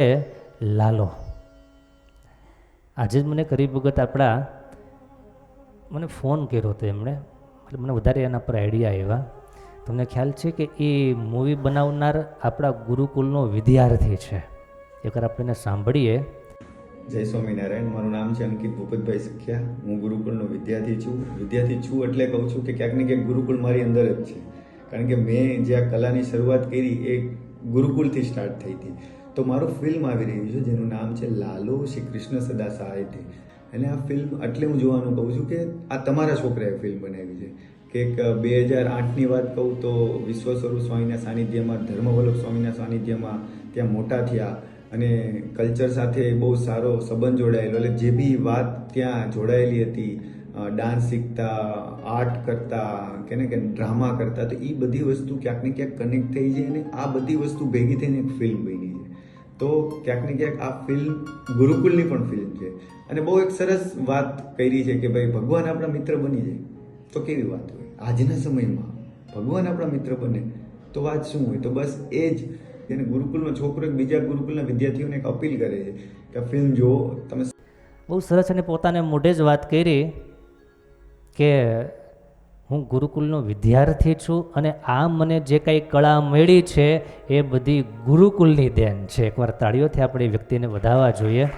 એ લાલો. આજે જ મને કરી ભગત આપણા મને ફોન કર્યો હતો એમણે. એટલે મને વધારે એના પર આઈડિયા આવ્યા. તમને ખ્યાલ છે કે એ મૂવી બનાવનાર આપણા ગુરુકુલનો વિદ્યાર્થી છે. એકવાર આપણે સાંભળીએ. જય સ્વામિનારાયણ, મારું નામ છે અંકિત ભૂપતભાઈ સખ્યા હું ગુરુકુળનો વિદ્યાર્થી છું. વિદ્યાર્થી છું એટલે કહું છું કે ક્યાંક ને ક્યાંક ગુરુકુળ મારી અંદર જ છે. કારણ કે મેં જે આ કલાની શરૂઆત કરી એ ગુરુકુળથી સ્ટાર્ટ થઈ હતી. તો મારું ફિલ્મ આવી રહ્યું છે, જેનું નામ છે લાલો શ્રી કૃષ્ણ સદા સાહિત્ય અને આ ફિલ્મ એટલે હું જોવાનું કહું છું કે આ તમારા છોકરાએ ફિલ્મ બનાવી છે. કે એક બે હજાર આઠની વાત કહું તો વિશ્વ સ્વરૂપ સ્વામીના સાનિધ્યમાં, ધર્મવલ્લભ સ્વામીના સાનિધ્યમાં ત્યાં મોટા થયા અને કલ્ચર સાથે બહુ સારો સંબંધ જોડાયેલો. એટલે જે બી વાત ત્યાં જોડાયેલી હતી ડાન્સ શીખતા આર્ટ કરતા, કે ને કે ડ્રામા કરતા, તો એ બધી વસ્તુ ક્યાંક ને ક્યાંક કનેક્ટ થઈ જાય અને આ બધી વસ્તુ ભેગી થઈને એક ફિલ્મ બની. તો ક્યાંક ને ક્યાંક આ ફિલ્મ ગુરુકુલની પણ ફિલ્મ છે. અને બહુ એક સરસ વાત કરી છે કે ભાઈ ભગવાન આપણા મિત્ર બની જાય. તો કેવી વાત હોય? આજના સમયમાં ભગવાન આપણા મિત્ર બને તો વાત શું હોય? તો બસ એ જ એને ગુરુકુલનો છોકરો એક બીજા ગુરુકુલના વિદ્યાર્થીઓને એક અપીલ કરે છે કે ફિલ્મ જુઓ, તમે બહુ સરસ અને પોતાને મોઢે જ વાત કરી કે હું ગુરુકુલનો વિદ્યાર્થી છું અને આ મને જે કાંઈ કળા મળી છે એ બધી ગુરુકુલની દેન છે. એકવાર તાળીઓથી આપણે વ્યક્તિને વધાવવા જોઈએ.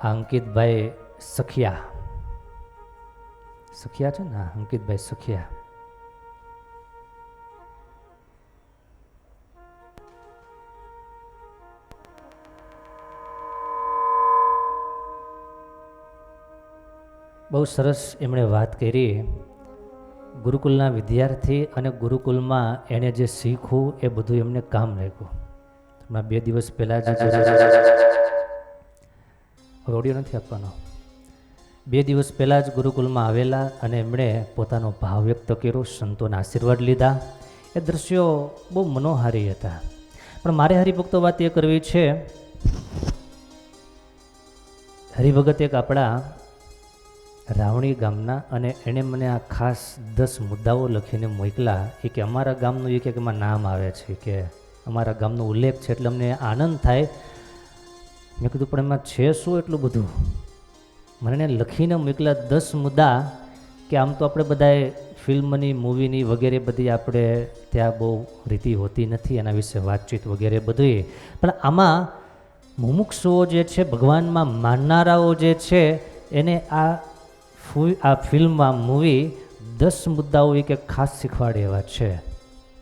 અંકિતભાઈ સખિયા. સખિયા છે ને? અંકિતભાઈ સખિયા. બહુ સરસ એમણે વાત કરી. ગુરુકુલના વિદ્યાર્થી અને ગુરુકુલમાં એણે જે શીખવું એ બધું એમને કામ લાગ્યું હમણાં બે દિવસ પહેલાં જ ઓડિયો નથી આપવાનો. બે દિવસ પહેલાં જ ગુરુકુલમાં આવેલા અને એમણે પોતાનો ભાવ વ્યક્ત કર્યો, સંતોના આશીર્વાદ લીધા. એ દ્રશ્યો બહુ મનોહારી હતા. પણ મારે હરિભક્તો વાત એ કરવી છે. હરિભગત એક આપણા રાવણી ગામના અને એણે મને આ ખાસ દસ મુદ્દાઓ લખીને મોકલા. એ કે અમારા ગામનું એક એકમાં નામ આવે છે કે અમારા ગામનો ઉલ્લેખ છે એટલે અમને આનંદ થાય. મેં કીધું, પણ એમાં છે શું એટલું બધું? મને લખીને મોકલા દસ મુદ્દા કે આમ તો આપણે બધાએ ફિલ્મની, મૂવીની વગેરે બધી આપણે ત્યાં બહુ રીતિ હોતી નથી, એના વિશે વાતચીત વગેરે બધી પણ આમાં મુમુક્ષુઓ જે છે, ભગવાનમાં માનનારાઓ જે છે, એને આ આ ફિલ્મમાં મૂવી દસ મુદ્દાઓ એક એક ખાસ શીખવાડે એવા છે.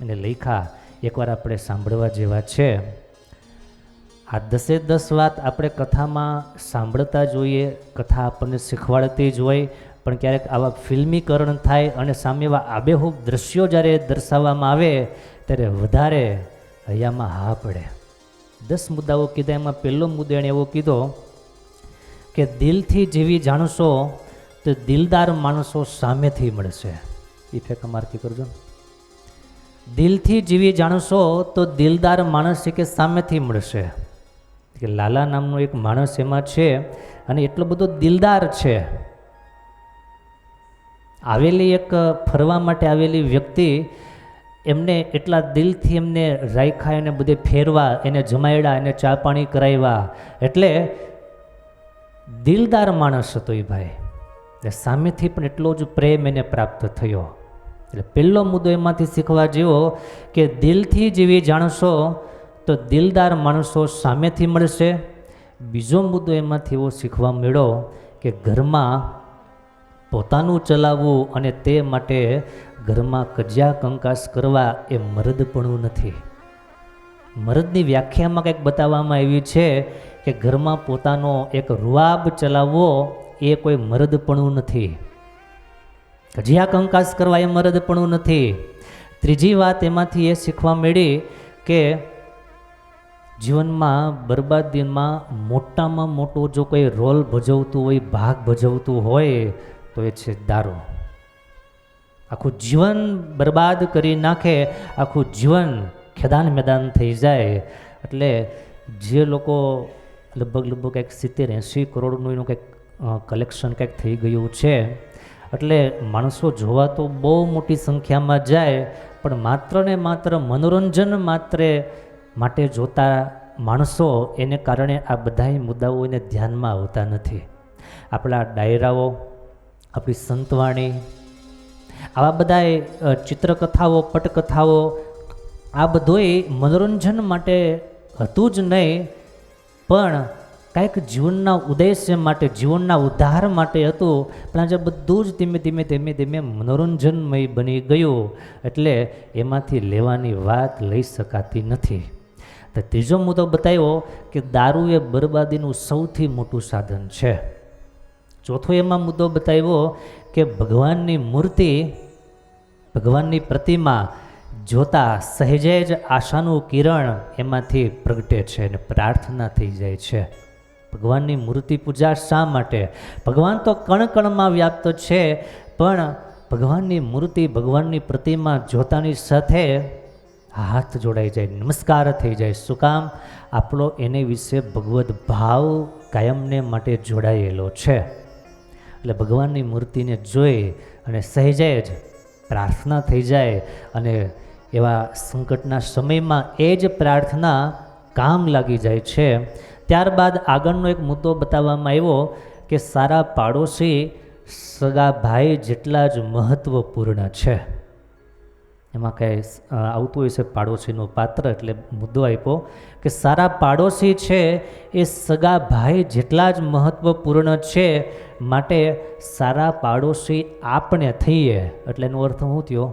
અને લેખા એકવાર આપણે સાંભળવા જેવા છે. આ દસે દસ વાત આપણે કથામાં સાંભળતા જોઈએ, કથા આપણને શીખવાડતી જ હોય, પણ ક્યારેક આવા ફિલ્મીકરણ થાય અને સામે આબેહૂબ દ્રશ્યો જ્યારે દર્શાવવામાં આવે, ત્યારે વધારે હૈયામાં હા પડે. દસ મુદ્દાઓ કીધા, એમાં પહેલો મુદ્દો એણે એવો કીધો કે દિલથી જેવી જાણશો તો દિલદાર માણસો સામેથી મળશે. ઇફેક્ટ અમારથી કરજો. દિલથી જીવી જાણશો તો દિલદાર માણસ છે કે સામેથી મળશે. કે લાલા નામનો એક માણસ એમાં છે અને એટલો બધો દિલદાર છે. આવેલી એક ફરવા માટે આવેલી વ્યક્તિ એમને એટલા દિલથી એમને રાખ્યા, એને બધે ફેરવા, એને જમાયડા, એને ચા પાણી કરાવ્યા એટલે દિલદાર માણસ હતો એ ભાઈ. એટલે સામેથી પણ એટલો જ પ્રેમ એને પ્રાપ્ત થયો. એટલે પહેલો મુદ્દો એમાંથી શીખવા જેવો કે દિલથી જેવી જાણશો તો દિલદાર માણસો સામેથી મળશે. બીજો મુદ્દો એમાંથી એવો શીખવા મળ્યો કે ઘરમાં પોતાનું ચલાવવું અને તે માટે ઘરમાં કજિયા કંકાસ કરવા એ મરદપણું નથી. મરદની વ્યાખ્યામાં કંઈક બતાવવામાં આવી છે કે ઘરમાં પોતાનો એક રૂઆબ ચલાવવો એ કોઈ મરદપણું નથી. કજિયા કંકાસ કરવા એ મરદપણું નથી. ત્રીજી વાત એમાંથી એ શીખવા મળી કે જીવનમાં બરબાદીમાં મોટામાં મોટો જો કોઈ રોલ ભજવતું હોય, ભાગ ભજવતું હોય, તો એ છે દારૂ. આખું જીવન બરબાદ કરી નાખે, આખું જીવન ખેદાન મેદાન થઈ જાય. એટલે જે લોકો લગભગ લગભગ કંઈક સિત્તેર એંસી કરોડનું એનું કંઈક કલેક્શન કંઈક થઈ ગયું છે. એટલે માણસો જોવા તો બહુ મોટી સંખ્યામાં જાય, પણ માત્ર ને માત્ર મનોરંજન માત્ર માટે જોતા માણસો એને કારણે આ બધાય મુદ્દાઓ એને ધ્યાનમાં આવતા નથી. આપણા ડાયરાઓ, આપણી સંતવાણી, આવા બધાય ચિત્રકથાઓ, પટકથાઓ, આ બધોય મનોરંજન માટે હતું જ નહીં, પણ કાંઈક જીવનના ઉદ્દેશ્ય માટે, જીવનના ઉદ્ધાર માટે હતું, પણ આજે બધું જ ધીમે ધીમે ધીમે ધીમે મનોરંજનમય બની ગયું, એટલે એમાંથી લેવાની વાત લઈ શકાતી નથી. તો ત્રીજો મુદ્દો બતાવ્યો કે દારૂ એ બરબાદીનું સૌથી મોટું સાધન છે. ચોથો એમાં મુદ્દો બતાવ્યો કે ભગવાનની મૂર્તિ, ભગવાનની પ્રતિમા જોતા સહેજે જ આશાનું કિરણ એમાંથી પ્રગટે છે અને પ્રાર્થના થઈ જાય છે. ભગવાનની મૂર્તિ પૂજા શા માટે? ભગવાન તો કણકણમાં વ્યાપ્ત છે, પણ ભગવાનની મૂર્તિ ભગવાનની પ્રતિમા જોતાની સાથે હાથ જોડાઈ જાય, નમસ્કાર થઈ જાય. શું કામ? આપણો એને વિશે ભગવદ્ ભાવ કાયમને માટે જોડાયેલો છે. એટલે ભગવાનની મૂર્તિને જોઈ અને સહેજે જ પ્રાર્થના થઈ જાય અને એવા સંકટના સમયમાં એ જ પ્રાર્થના કામ લાગી જાય છે. ત્યારબાદ આગળનો એક મુદ્દો બતાવવામાં આવ્યો કે સારા પાડોશી સગા ભાઈ જેટલા જ મહત્ત્વપૂર્ણ છે. એમાં કંઈ આવતું હોય છે પાડોશીનું પાત્ર એટલે મુદ્દો આપ્યો કે સારા પાડોશી છે એ સગા ભાઈ જેટલા જ મહત્ત્વપૂર્ણ છે માટે સારા પાડોશી આપણે થઈએ એટલે એનો અર્થ શું થયો?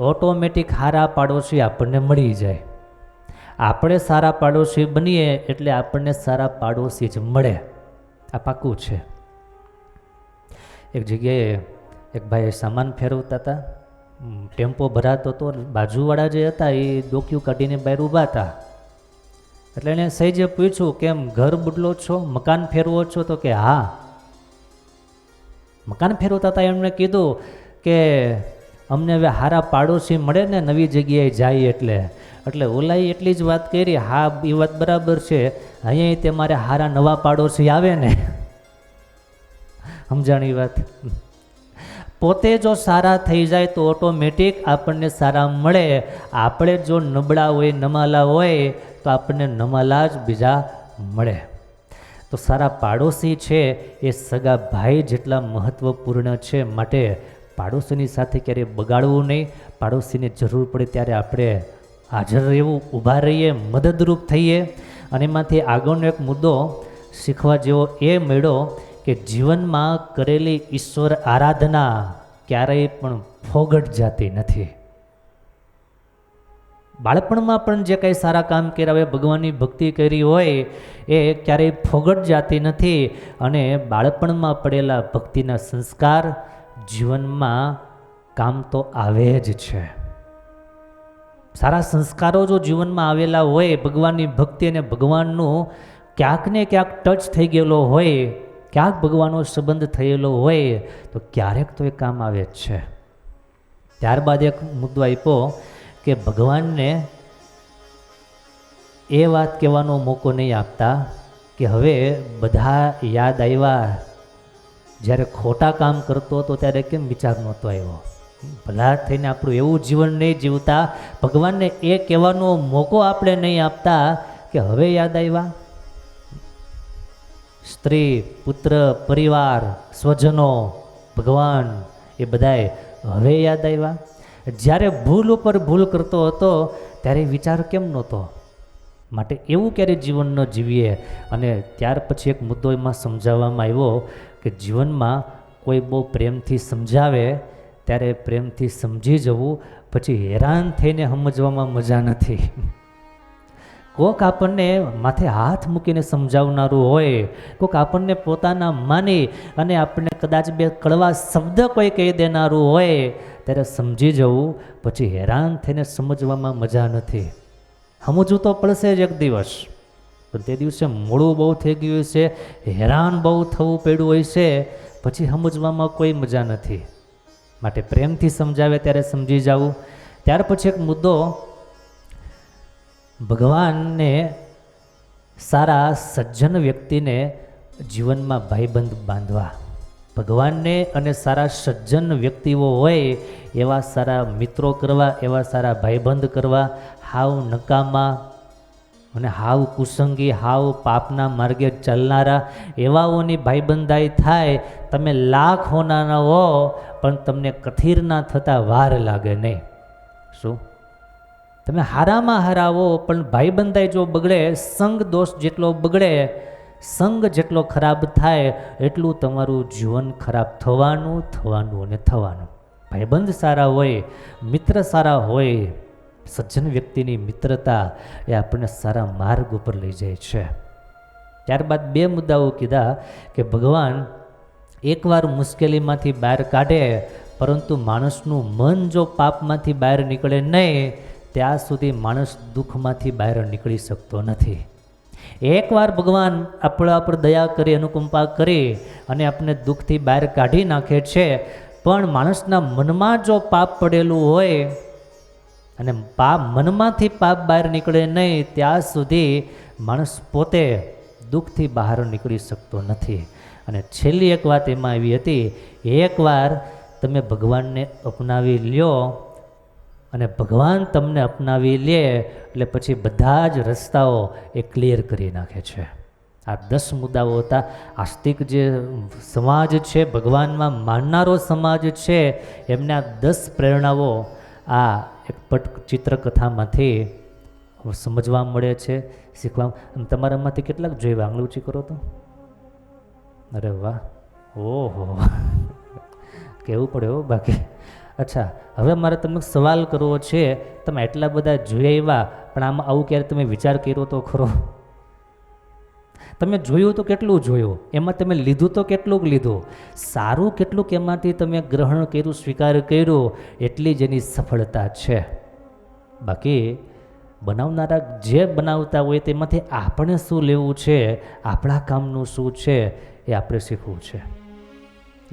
ઓટોમેટિક સારા પાડોશી આપણને મળી જાય. આપણે સારા પાડોશી બનીએ એટલે આપણને સારા પાડોશી જ મળે. આ પાકું છે. એક જગ્યાએ એક ભાઈ સામાન ફેરવતા હતા. ટેમ્પો ભરાતો હતો બાજુવાળા જે હતા એ ડોક્યું કાઢીને બહાર ઊભા હતા. એટલે એણે સહેજે પૂછ્યું, કેમ, ઘર બદલો છો? મકાન ફેરવો છો? તો કે, હા. મકાન ફેરવતા હતા એમણે કીધું કે અમને હવે હારા પાડોશી મળે ને નવી જગ્યાએ જાય એટલે. એટલે ઓલાએ એટલી જ વાત કરી, હા, એ વાત બરાબર છે. અહીંયા તે મારે હારા નવા પાડોશી આવે ને. સમજાણી વાત. પોતે જો સારા થઈ જાય તો ઓટોમેટિક આપણને સારા મળે. આપણે જો નબળા હોય, નમાલા હોય, તો આપણને નમાલા જ બીજા મળે. તો સારા પાડોશી છે એ સગા ભાઈ જેટલા મહત્ત્વપૂર્ણ છે માટે પાડોશીની સાથે ક્યારેય બગાડવું નહીં. પાડોશીને જરૂર પડે ત્યારે આપણે હાજર રહેવું, ઊભા રહીએ, મદદરૂપ થઈએ. અને એમાંથી આગળનો એક મુદ્દો શીખવા જેવો એ મળ્યો કે જીવનમાં કરેલી ઈશ્વર આરાધના ક્યારેય પણ ફોગટ જાતી નથી. બાળપણમાં પણ જે કંઈ સારા કામ કર્યા હોય, ભગવાનની ભક્તિ કરી હોય, એ ક્યારેય ફોગટ જાતી નથી. અને બાળપણમાં પડેલા ભક્તિના સંસ્કાર જીવનમાં કામ તો આવે જ છે. સારા સંસ્કારો જો જીવનમાં આવેલા હોય, ભગવાનની ભક્તિ અને ભગવાનનું ક્યાંક ને ક્યાંક ટચ થઈ ગયેલો હોય, ક્યાંક ભગવાનનો સંબંધ થયેલો હોય, તો ક્યારેક તો એ કામ આવે જ છે. ત્યારબાદ એક મુદ્દો આપ્યો કે ભગવાનને એ વાત કહેવાનો મોકો નહીં આપતા કે હવે બધા યાદ આવ્યા જ્યારે ખોટા કામ કરતો હતો ત્યારે કેમ વિચાર નહોતો આવ્યો? ભલા થઈને આપણું એવું જીવન નહીં જીવતા, ભગવાનને એ કહેવાનો મોકો આપણે નહીં આપતા કે હવે યાદ આવ્યા? સ્ત્રી, પુત્ર, પરિવાર, સ્વજનો, ભગવાન, એ બધાએ હવે યાદ આવ્યા? જ્યારે ભૂલ ઉપર ભૂલ કરતો હતો, ત્યારે વિચાર કેમ નહોતો? માટે એવું ક્યારે જીવન ન જીવીએ? અને ત્યાર પછી એક મુદ્દો એમાં સમજાવવામાં આવ્યો કે જીવનમાં કોઈ બહુ પ્રેમથી સમજાવે, ત્યારે પ્રેમથી સમજી જવું, પછી હેરાન થઈને સમજવામાં મજા નથી. કોક આપણને માથે હાથ મૂકીને સમજાવનારું હોય, કોક આપણને પોતાના માની અને આપણને કદાચ બે કડવા શબ્દ કોઈ કહી દેનારું હોય, ત્યારે સમજી જવું, પછી હેરાન થઈને સમજવામાં મજા નથી. સમજવું તો પડશે જ એક દિવસ. પણ તે દિવસે મોડું બહુ થઈ ગયું છે, હેરાન બહુ થવું પડ્યું હોય છે, પછી સમજવામાં કોઈ મજા નથી. માટે પ્રેમથી સમજાવે ત્યારે સમજી જવું. ત્યાર પછી એક મુદ્દો, ભગવાનને સારા સજ્જન વ્યક્તિને જીવનમાં ભાઈબંધ બાંધવા. ભગવાનને અને સારા સજ્જન વ્યક્તિઓ હોય એવા સારા મિત્રો કરવા, એવા સારા ભાઈબંધ કરવા, હાવ નકામા અને હાવ કુસંગી, હાવ પાપના માર્ગે ચાલનારા એવાઓની ભાઈબંધાઈ થાય, તમે લાખ હોનાના હો, પણ તમને કથિરના થતાં વાર લાગે નહીં. શું? તમે હારામાં હારાવો, પણ ભાઈબંધાઈ જો બગડે, સંગ દોષ જેટલો બગડે, સંગ જેટલો ખરાબ થાય, એટલું તમારું જીવન ખરાબ થવાનું થવાનું અને થવાનું. ભાઈબંધ સારા હોય, મિત્ર સારા હોય સજ્જન વ્યક્તિની મિત્રતા એ આપણને સારા માર્ગ ઉપર લઈ જાય છે. ત્યારબાદ બે મુદ્દાઓ કીધા કે ભગવાન એકવાર મુશ્કેલીમાંથી બહાર કાઢે, પરંતુ માણસનું મન જો પાપમાંથી બહાર નીકળે નહીં, ત્યાં સુધી માણસ દુઃખમાંથી બહાર નીકળી શકતો નથી. એકવાર ભગવાન આપણા પર દયા કરી, અનુકંપા કરી અને આપણે દુઃખથી બહાર કાઢી નાખે છે, પણ માણસના મનમાં જો પાપ પડેલું હોય અને પાપ મનમાંથી પાપ બહાર નીકળે નહીં, ત્યાં સુધી માણસ પોતે દુઃખથી બહાર નીકળી શકતો નથી. અને છેલ્લી એક વાત એમાં એવી હતી, એકવાર તમે ભગવાનને અપનાવી લ્યો અને ભગવાન તમને અપનાવી લે, એટલે પછી બધા જ રસ્તાઓ એ ક્લિયર કરી નાખે છે. આ દસ મુદ્દાઓ હતા. આસ્તિક જે સમાજ છે, ભગવાનમાં માનનારો સમાજ છે, એમને આ દસ પ્રેરણાઓ આ એક પટ ચિત્રકથામાંથી સમજવા મળે છે, શીખવા તમારામાંથી કેટલાક જોઈએ આંગળી ઊંચી કરો તો? અરે વાહ, ઓહો. કહેવું પડે હો બાકી. અચ્છા, હવે મારે તમને સવાલ કરવો છે, તમે એટલા બધા જોઈ આવ્યા પણ આમાં આવું ક્યારે તમે વિચાર કર્યો તો ખરો? તમે જોયું તો કેટલું જોયું? એમાં તમે લીધું તો કેટલુંક લીધું? સારું કેટલુંક એમાંથી તમે ગ્રહણ કર્યું, સ્વીકાર કર્યો, એટલી જ એની સફળતા છે. બાકી બનાવનારા જે બનાવતા હોય તેમાંથી આપણે શું લેવું છે? આપણા કામનું શું છે? એ આપણે શીખવું છે.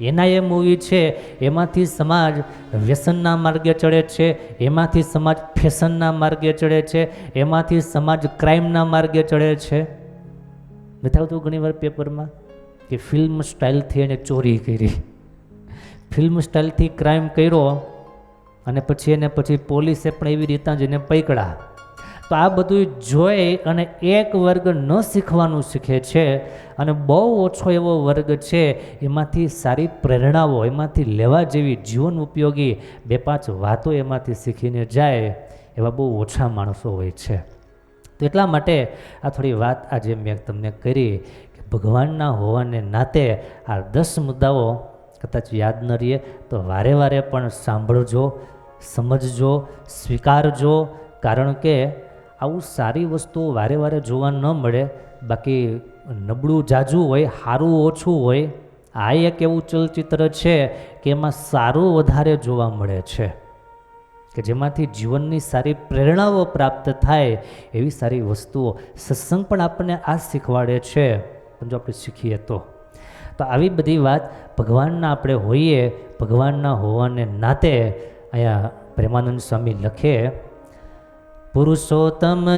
એના એ મૂવી છે, એમાંથી સમાજ વ્યસનના માર્ગે ચડે છે, એમાંથી સમાજ ફેશનના માર્ગે ચડે છે, એમાંથી સમાજ ક્રાઇમના માર્ગે ચડે છે. નથી આવતું ઘણીવાર પેપરમાં કે ફિલ્મ સ્ટાઇલથી એને ચોરી કરી. ફિલ્મ સ્ટાઇલથી ક્રાઇમ કર્યો અને પછી એને પછી પોલીસે પણ એવી રીતના જ એને પકડા તો આ બધું જોઈ અને એક વર્ગ ન શીખવાનું શીખે છે અને બહુ ઓછો એવો વર્ગ છે, એમાંથી સારી પ્રેરણાઓ એમાંથી લેવા જેવી જીવન ઉપયોગી બે પાંચ વાતો એમાંથી શીખીને જાય એવા બહુ ઓછા માણસો હોય છે. તો એટલા માટે આ થોડી વાત આજે મેં તમને કરી કે ભગવાનના હોવાને નાતે આ દસ મુદ્દાઓ કદાચ યાદ ન રહીએ, તો વારે વારે પણ સાંભળજો, સમજજો, સ્વીકારજો. કારણ કે આવું સારી વસ્તુઓ વારે વારે જોવા ન મળે, બાકી નબળું જાજુ હોય સારું ઓછું હોય, આ એક એવું ચલચિત્ર છે કે એમાં સારું વધારે જોવા મળે છે. કે જેમાંથી જીવનની સારી પ્રેરણાઓ પ્રાપ્ત થાય એવી સારી વસ્તુઓ સત્સંગ પણ આપણને આ શીખવાડે છે. પણ જો આપણે શીખીએ તો. તો આવી બધી વાત ભગવાનના આપણે હોઈએ, ભગવાનના હોવાને નાતે અહીંયા પ્રેમાનંદ સ્વામી લખે, પુરુષોત્તમ